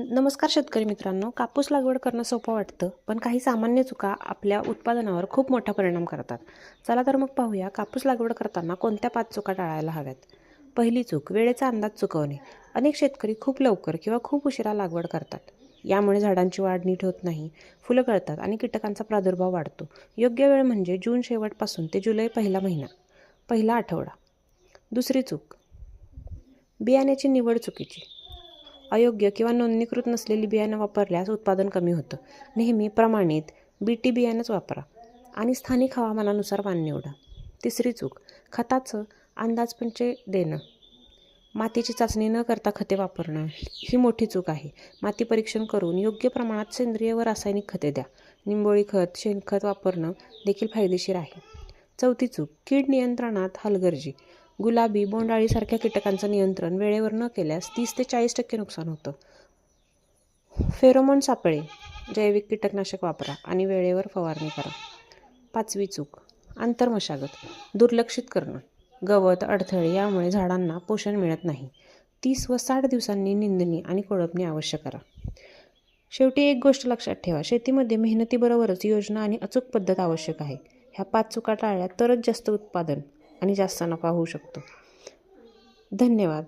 नमस्कार शेतकरी मित्रांनो कापूस लागवड करणं सोपं वाटतं पण काही सामान्य चुका आपल्या उत्पादनावर खूप मोठा परिणाम करतात. चला तर मग पाहूया कापूस लागवड करताना कोणत्या पाच चुका टाळायला हव्यात? पहिली चूक वेळेचा अंदाज चुकवणे. अनेक शेतकरी खूप लवकर किंवा खूप उशिरा लागवड करतात. यामुळे झाडांची वाढ नीट होत नाही फुलं गळतात आणि कीटकांचा प्रादुर्भाव वाढतो. योग्य वेळ म्हणजे जून शेवटपासून ते जुलै पहिला महिना पहिला आठवडा. दुसरी चूक बियाण्याची निवड चुकीची. अयोग्य किंवा नोंदणीकृत नसलेली बियाणं वापरल्यास उत्पादन कमी होतं. नेहमी प्रमाणित बी टी बियाणंच वापरा आणि स्थानिक हवामानानुसार वाण निवडा. तिसरी चूक खताचं अंदाजपंचे देणं. मातीची चाचणी न करता खते वापरणं ही मोठी चूक आहे. माती परीक्षण करून योग्य प्रमाणात सेंद्रिय व रासायनिक खते द्या. निंबोळी खत शेणखत वापरणं देखील फायदेशीर आहे. चौथी चूक कीड नियंत्रणात हलगर्जी. गुलाबी बोंडाळीसारख्या कीटकांचं नियंत्रण वेळेवर न केल्यास तीस ते चाळीस टक्के नुकसान होतं. फेरोमोन सापळे जैविक कीटकनाशक वापरा आणि वेळेवर फवारणी करा. पाचवी चूक आंतरमशागत दुर्लक्षित करणं. गवत अडथळे यामुळे झाडांना पोषण मिळत नाही. तीस व साठ दिवसांनी निंदणी आणि कोळपणी आवश्यक करा. शेवटी एक गोष्ट लक्षात ठेवा शेतीमध्ये मेहनतीबरोबरच योजना आणि अचूक पद्धत आवश्यक आहे. ह्या पाच चुका टाळल्या तरच जास्त उत्पादन आणि जास्त नफा होऊ शकतो. धन्यवाद.